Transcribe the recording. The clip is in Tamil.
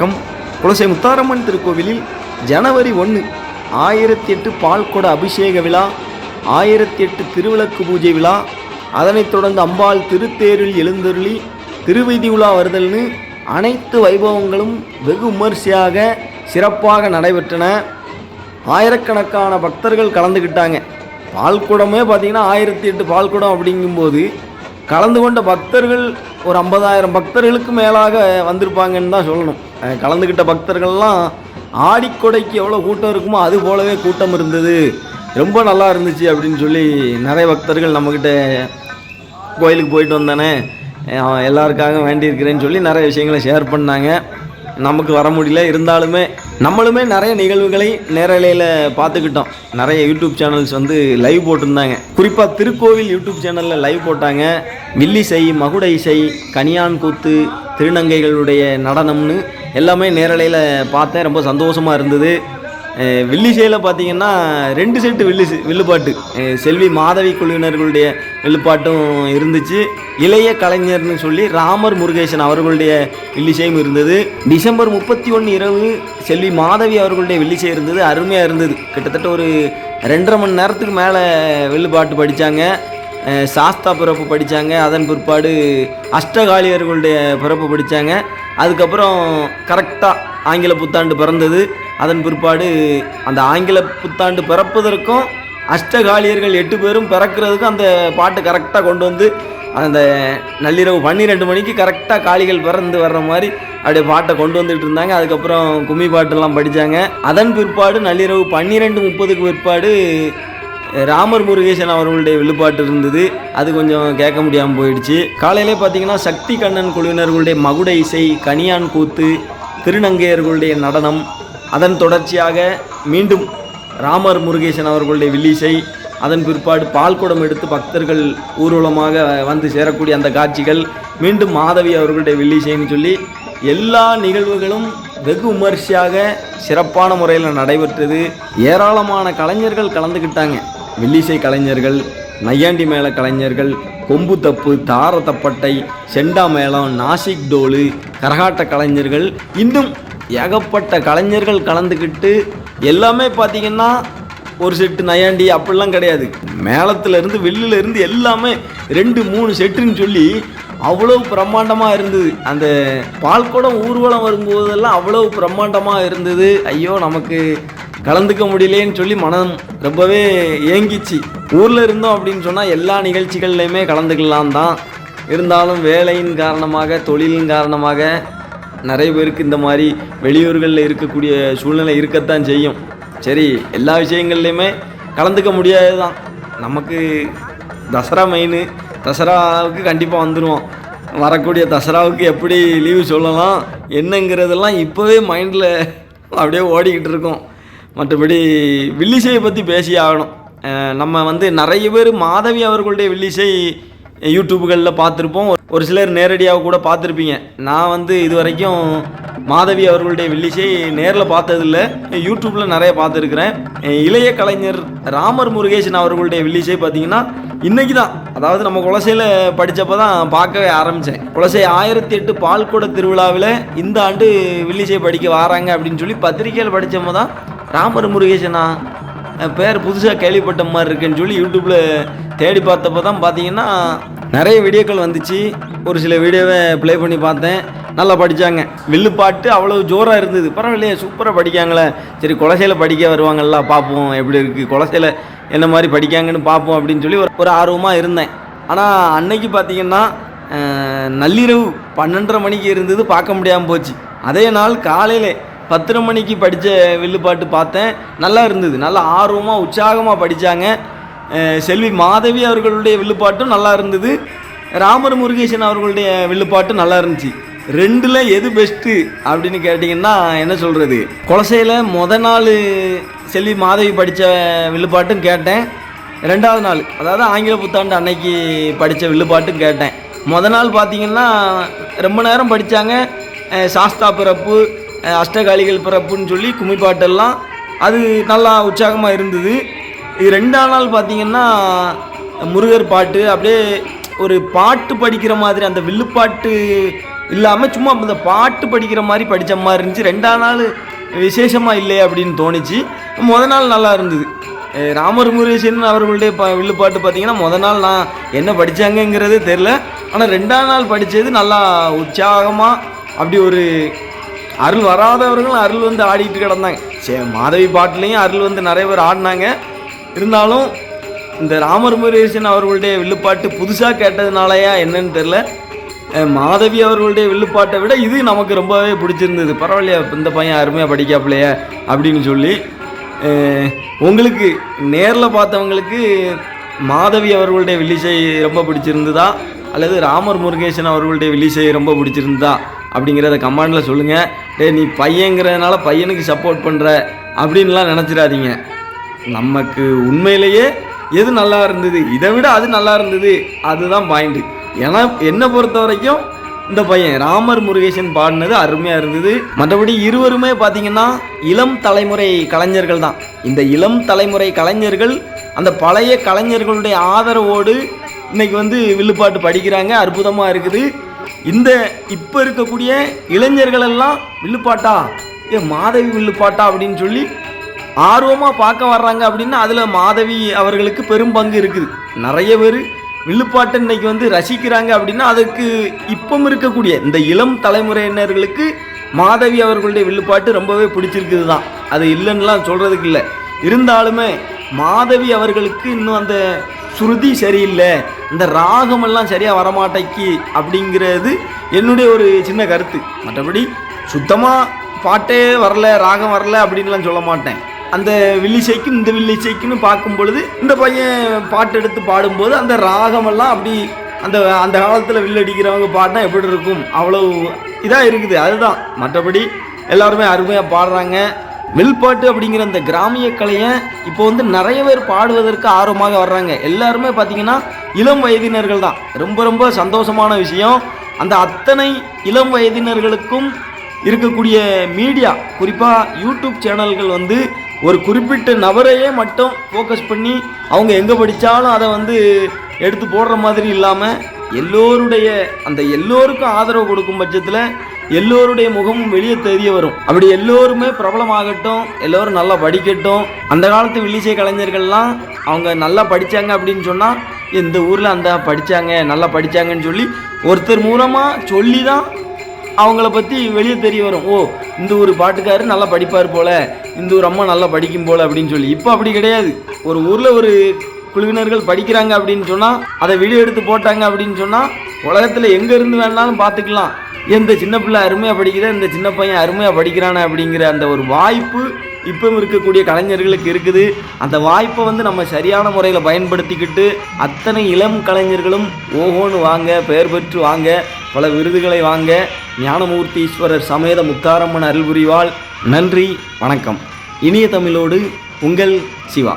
வணக்கம். குலசை முத்தாரம்மன் திருக்கோவிலில் ஜனவரி ஒன்று ஆயிரத்தி எட்டு பால்குட அபிஷேக விழா ஆயிரத்தி எட்டு திருவிளக்கு பூஜை விழா அதனைத் தொடர்ந்து அம்பாள் திருத்தேரில் எழுந்தருளி திருவீதி உலா வருதல்னு அனைத்து வைபவங்களும் வெகு விமர்சையாக சிறப்பாக நடைபெற்றன. ஆயிரக்கணக்கான பக்தர்கள் கலந்துக்கிட்டாங்க பால்குடமே பார்த்திங்கன்னா ஆயிரத்தி எட்டு பால்குடம் அப்படிங்கும்போது கலந்து கொண்ட பக்தர்கள் ஒரு ஐம்பதாயிரம் பக்தர்களுக்கு மேலாக வந்திருப்பாங்கன்னு தான் சொல்லணும். கலந்துக்கிட்ட பக்தர்கள்லாம் ஆடிக்கொடைக்கு எவ்வளோ கூட்டம் இருக்குமோ அது போலவே கூட்டம் இருந்தது. ரொம்ப நல்லா இருந்துச்சு அப்படின்னு சொல்லி நிறைய பக்தர்கள் நம்மக்கிட்ட கோயிலுக்கு போயிட்டு வந்தானே. எல்லாருக்காக வேண்டியிருக்கிறேன்னு சொல்லி நிறைய விஷயங்களை ஷேர் பண்ணாங்க. நமக்கு வர முடியல. இருந்தாலுமே நம்மளுமே நிறைய நிகழ்வுகளை நேரலையில் பார்த்துக்கிட்டோம். நிறைய யூடியூப் சேனல்ஸ் வந்து லைவ் போட்டிருந்தாங்க. குறிப்பாக திருக்கோவில் யூடியூப் சேனலில் லைவ் போட்டாங்க. வில்லிசை மகுட இசை கனியான் கூத்து திருநங்கைகளுடைய நடனம்னு எல்லாமே நேரலையில் பார்த்தேன். ரொம்ப சந்தோஷமாக இருந்தது. வில்லிசையில் பார்த்தீங்கன்னா ரெண்டு செட்டு வில்லு வில்லுப்பாட்டு செல்வி மாதவி குழுவினர்களுடைய வில்லுப்பாட்டும் இருந்துச்சு. இளைய கலைஞர்னு சொல்லி ராமர் முருகேசன் அவர்களுடைய வில்லிசையும் இருந்தது. டிசம்பர் முப்பத்தி ஒன்று இரவு செல்வி மாதவி அவர்களுடைய வில்லிசை இருந்தது. அருமையாக இருந்தது. கிட்டத்தட்ட ஒரு ரெண்டரை மணி நேரத்துக்கு மேலே வில்லுப்பாட்டு படித்தாங்க சாஸ்தா பிறப்பு படித்தாங்க அதன் பிற்பாடு அஷ்டகாளியர்களுடைய பிறப்பு படித்தாங்க அதுக்கப்புறம் கரெக்டாக ஆங்கில புத்தாண்டு பிறந்தது. அதன் பிற்பாடு அந்த ஆங்கில புத்தாண்டு பிறப்பதற்கும் அஷ்டகாளியர்கள் எட்டு பேரும் பிறக்கிறதுக்கும் அந்த பாட்டு கரெக்டாக கொண்டு வந்து அந்த நள்ளிரவு பன்னிரெண்டு மணிக்கு கரெக்டாக காளிகள் பிறந்து வர்ற மாதிரி அப்படியே பாட்டை கொண்டு வந்துட்டு இருந்தாங்க. அதுக்கப்புறம் கும்மி பாட்டெல்லாம் படித்தாங்க அதன் பிற்பாடு நள்ளிரவு பன்னிரெண்டு முப்பதுக்கு பிற்பாடு ராமர் முருகேசன் அவர்களுடைய வெளிப்பாட்டு இருந்தது. அது கொஞ்சம் கேட்க முடியாமல் போயிடுச்சு. காலையிலே பார்த்தீங்கன்னா சக்தி கண்ணன் குழுவினர்களுடைய மகுட இசை கனியான் கூத்து திருநங்கையர்களுடைய நடனம் அதன் தொடர்ச்சியாக மீண்டும் ராமர் முருகேசன் அவர்களுடைய வில்லிசை அதன் பிற்பாடு பால்குடம் எடுத்து பக்தர்கள் ஊர்வலமாக வந்து சேரக்கூடிய அந்த காட்சிகள் மீண்டும் மாதவி அவர்களுடைய வில்லிசைன்னு சொல்லி எல்லா நிகழ்வுகளும் வெகு விமர்சையாக சிறப்பான முறையில் நடைபெற்றது. ஏராளமான கலைஞர்கள் கலந்துக்கிட்டாங்க வில்லிசை கலைஞர்கள் நையாண்டி மேள கலைஞர்கள் கொம்பு தப்பு தார தப்பட்டை செண்டா மேளம் நாசிக் டோலு கரகாட்ட கலைஞர்கள் இன்னும் ஏகப்பட்ட கலைஞர்கள் கலந்துக்கிட்டு எல்லாமே பார்த்தீங்கன்னா ஒரு செட்டு நையாண்டி அப்படிலாம் கிடையாது. மேளத்துலேருந்து இருந்து எல்லாமே ரெண்டு மூணு செட்டுன்னு சொல்லி அவ்வளவு பிரம்மாண்டமாக இருந்தது. அந்த பால்குடம் ஊர்வலம் வரும்போதெல்லாம் அவ்வளோ பிரம்மாண்டமாக இருந்தது. ஐயோ நமக்கு கலந்துக்க முடியலேன்னு சொல்லி மனம் ரொம்பவே ஏங்கிச்சு. ஊரில் இருந்தோம் அப்படின்னு சொன்னால் எல்லா நிகழ்ச்சிகள்லையுமே கலந்துக்கலாம் தான். இருந்தாலும் வேலையின் காரணமாக தொழிலின் காரணமாக நிறைய பேருக்கு இந்த மாதிரி வெளியூர்களில் இருக்கக்கூடிய சூழ்நிலை இருக்கத்தான் செய்யும். சரி எல்லா விஷயங்கள்லையுமே கலந்துக்க முடியாது தான் நமக்கு தசரா மெயின் தசராவுக்கு கண்டிப்பாக வந்துடுவோம் வரக்கூடிய தசராவுக்கு எப்படி லீவு சொல்லலாம் என்னங்கிறதெல்லாம் இப்போவே மைண்டில் அப்படியே ஓடிக்கிட்டு இருக்கோம். மற்றபடி வில்லிசையை பற்றி பேசி ஆகணும். நம்ம வந்து நிறைய பேர் மாதவி அவர்களுடைய வில்லிசை யூடியூப்புகளில் பார்த்துருப்போம். ஒரு சிலர் நேரடியாக கூட பார்த்துருப்பீங்க. நான் வந்து இது வரைக்கும் மாதவி அவர்களுடைய வில்லிசை நேரில் பார்த்ததில்ல. யூடியூப்பில் நிறைய பார்த்துருக்குறேன். இளைய கலைஞர் ராமர் முருகேசன் அவர்களுடைய வில்லிசை பார்த்தீங்கன்னா இன்றைக்கி தான். அதாவது நம்ம குலசையில் படித்தப்போ தான் பார்க்கவே ஆரம்பித்தேன் குலசை ஆயிரத்தி எட்டு பால்குட திருவிழாவில் இந்த ஆண்டு வில்லிசை படிக்க வராங்க அப்படின்னு சொல்லி பத்திரிக்கையில் படித்தப்போ தான் ராமர் முருகேசனா பேர் புதுசாக கேள்விப்பட்ட மாதிரி இருக்குன்னு சொல்லி யூடியூப்பில் தேடி பார்த்தப்போ தான் பார்த்தீங்கன்னா நிறைய வீடியோக்கள் வந்துச்சு. ஒரு சில வீடியோவை ப்ளே பண்ணி பார்த்தேன். நல்லா படித்தாங்க வில்லுப்பாட்டு அவ்வளோ ஜோராக இருந்தது. பரவாயில்லையே சூப்பராக படிக்காங்களே சரி குலசையில் படிக்க வருவாங்கல்ல பார்ப்போம் எப்படி இருக்குது குலசையில் என்ன மாதிரி படிக்காங்கன்னு பார்ப்போம் அப்படின்னு சொல்லி ஒரு ஒரு ஆர்வமாக இருந்தேன். ஆனால் அன்னைக்கு பார்த்தீங்கன்னா நள்ளிரவு பன்னெண்டரை மணிக்கு இருந்தது பார்க்க முடியாமல் போச்சு. அதே நாள் காலையில் பத்தரை மணிக்கு படித்த வில்லுப்பாட்டு பார்த்தேன். நல்லா இருந்தது. நல்லா ஆர்வமாக உற்சாகமாக படித்தாங்க செல்வி மாதவி அவர்களுடைய வில்லுப்பாட்டும் நல்லா இருந்தது. ராமர் முருகேசன் அவர்களுடைய வில்லுப்பாட்டும் நல்லா இருந்துச்சு. ரெண்டில் எது பெஸ்ட்டு அப்படின்னு கேட்டிங்கன்னா என்ன சொல்கிறது குலசையில் முத நாள் செல்வி மாதவி படித்த வில்லுப்பாட்டும் கேட்டேன். ரெண்டாவது நாள் அதாவது ஆங்கில புத்தாண்டு அன்னைக்கு படித்த வில்லுப்பாட்டும் கேட்டேன். முத நாள் பார்த்திங்கன்னா ரொம்ப நேரம் படித்தாங்க சாஸ்தா பிறப்பு அஷ்டகாளிகள் பிறப்புன்னு சொல்லி கும்மிப்பாட்டெல்லாம் அது நல்லா உற்சாகமாக இருந்தது. இது ரெண்டாம் நாள் பார்த்திங்கன்னா முருகர் பாட்டு அப்படியே ஒரு பாட்டு படிக்கிற மாதிரி அந்த வில்லுப்பாட்டு இல்லாமல் சும்மா இந்த பாட்டு படிக்கிற மாதிரி படித்த மாதிரி இருந்துச்சு. ரெண்டாம் நாள் விசேஷமாக இல்லையே அப்படின்னு தோணுச்சு. முத நாள் நல்லா இருந்தது. ராமர் முருகேசன் அவர்களுடைய ப வில்லுப்பாட்டு பார்த்தீங்கன்னா முத நாள் நான் என்ன படித்தாங்கங்கிறதே தெரில ஆனால் ரெண்டாம் நாள் படித்தது நல்லா உற்சாகமாக அப்படி ஒரு அருள் வராதவர்களும் அருள் வந்து ஆடிட்டு கிடந்தாங்க. சரி மாதவி பாட்டுலேயும் அருள் வந்து நிறைய பேர் ஆடினாங்க. இருந்தாலும் இந்த ராமர் முருகேசன் அவர்களுடைய வில்லுப்பாட்டு புதுசாக கேட்டதுனாலயா என்னன்னு தெரில மாதவி அவர்களுடைய வில்லுப்பாட்டை விட இது நமக்கு ரொம்பவே பிடிச்சிருந்தது. பரவாயில்லையா இந்த பையன் அருமையாக படிக்காப்புலையே அப்படின்னு சொல்லி. உங்களுக்கு நேரில் பார்த்தவங்களுக்கு மாதவி அவர்களுடைய வில்லிசை ரொம்ப பிடிச்சிருந்ததா? அல்லது ராமர் முருகேசன் அவர்களுடைய வில்லிசை ரொம்ப பிடிச்சிருந்ததா? அப்படிங்கிறத கமாண்டில் சொல்லுங்கள் டே நீ பையங்கிறதுனால பையனுக்கு சப்போர்ட் பண்ணுற அப்படின்லாம் நினச்சிடாதீங்க. நமக்கு உண்மையிலேயே எது நல்லா இருந்தது இதை விட அது நல்லா இருந்தது அதுதான் பாயிண்ட்டு ஏன்னா என்னை பொறுத்த வரைக்கும் இந்த பையன் ராமர் முருகேசன் பாடினது அருமையாக இருந்தது. மற்றபடி இருவருமே பார்த்தீங்கன்னா இளம் தலைமுறை கலைஞர்கள் தான். இந்த இளம் தலைமுறை கலைஞர்கள் அந்த பழைய கலைஞர்களுடைய ஆதரவோடு இன்றைக்கி வந்து வில்லுப்பாட்டு படிக்கிறாங்க. அற்புதமாக இருக்குது. இந்த இப்போ இருக்கக்கூடிய இளைஞர்கள் எல்லாம் வில்லுப்பாட்டா? ஏ மாதவி வில்லுப்பாட்டா அப்படின்னு சொல்லி ஆர்வமாக பார்க்க வர்றாங்க அப்படின்னா அதில் மாதவி அவர்களுக்கு பெரும் பங்கு இருக்குது. நிறைய பேர் வில்லுப்பாட்டை இன்னைக்கு வந்து ரசிக்கிறாங்க அப்படின்னா அதுக்கு இப்பம் இருக்கக்கூடிய இந்த இளம் தலைமுறையினர்களுக்கு மாதவி அவர்களுடைய வில்லுப்பாட்டு ரொம்பவே பிடிச்சிருக்குது தான் அது இல்லைன்னுலாம் சொல்கிறதுக்கு இல்லை. இருந்தாலுமே மாதவி அவர்களுக்கு இன்னும் அந்த சுருதி சரியில்லை. இந்த ராகமெல்லாம் சரியாக வரமாட்டேக்கி அப்படிங்கிறது என்னுடைய ஒரு சின்ன கருத்து. மற்றபடி சுத்தமாக பாட்டே வரல ராகம் வரல அப்படின்லாம் சொல்ல மாட்டேன். அந்த வில்லிசைக்கும் இந்த வில்லிசைக்குன்னு பார்க்கும் பொழுது இந்த பையன் பாட்டு எடுத்து பாடும்போது அந்த ராகமெல்லாம் அப்படி அந்த அந்த காலத்தில் வில்லடிக்கிறவங்க பாடினா எப்படி இருக்கும்? அவ்வளோ இதாக இருக்குது அதுதான். மற்றபடி எல்லாருமே அருமையாக பாடுறாங்க. வில்பாட்டு அப்படிங்கிற அந்த கிராமிய கலையை இப்போ வந்து நிறைய பேர் பாடுவதற்கு ஆர்வமாக வர்றாங்க. எல்லாருமே பார்த்தீங்கன்னா இளம் வயதினர்கள் தான் ரொம்ப ரொம்ப சந்தோஷமான விஷயம். அந்த அத்தனை இளம் வயதினர்களுக்கும் இருக்கக்கூடிய மீடியா குறிப்பாக யூடியூப் சேனல்கள் வந்து ஒரு குறிப்பிட்ட நபரையே மட்டும் ஃபோக்கஸ் பண்ணி அவங்க எங்கே படித்தாலும் அதை வந்து எடுத்து போடுற மாதிரி இல்லாமல் எல்லோருடைய அந்த எல்லோருக்கும் ஆதரவு கொடுக்கும் பட்சத்தில் எல்லோருடைய முகமும் வெளியே தெரிய வரும். அப்படி எல்லோருமே பிரபலமாகட்டும் எல்லோரும் நல்லா படிக்கட்டும். அந்த காலத்து வில்லிசை கலைஞர்கள்லாம் அவங்க நல்லா படித்தாங்க அப்படின்னு சொன்னால் இந்த ஊரில் அந்த படித்தாங்க நல்லா படித்தாங்கன்னு சொல்லி ஒருத்தர் மூலமாக சொல்லி தான் அவங்கள பற்றி வெளியே தெரிய வரும். ஓ இந்த ஒரு பாட்டுக்காரர் நல்லா படிப்பார் போல இந்த ஒரு அம்மா நல்லா படிக்கும் போல் அப்படின்னு சொல்லி. இப்போ அப்படி கிடையாது. ஒரு ஊரில் ஒரு குழுவினர்கள் படிக்கிறாங்க அப்படின்னு சொன்னால் அதை வீடியோ எடுத்து போட்டாங்க அப்படின்னு சொன்னால் உலகத்தில் எங்கே இருந்து வேணாலும் பார்த்துக்கலாம். எந்த சின்ன பிள்ளை அருமையாக படிக்கிற இந்த சின்ன பையன் அருமையாக படிக்கிறானே அப்படிங்கிற அந்த ஒரு வாய்ப்பு இப்போ இருக்கக்கூடிய கலைஞர்களுக்கு இருக்குது. அந்த வாய்ப்பை வந்து நம்ம சரியான முறையில் பயன்படுத்திக்கிட்டு அத்தனை இளம் கலைஞர்களும் ஓஹோன்னு வாங்க பெயர் பெற்று வாங்க பல விருதுகளை வாங்க. ஞானமூர்த்தி ஈஸ்வரர் சமேத முத்தாரம்மன் அருள் புரிவாள் நன்றி வணக்கம். இனிய தமிழோடு உங்கள் சிவா.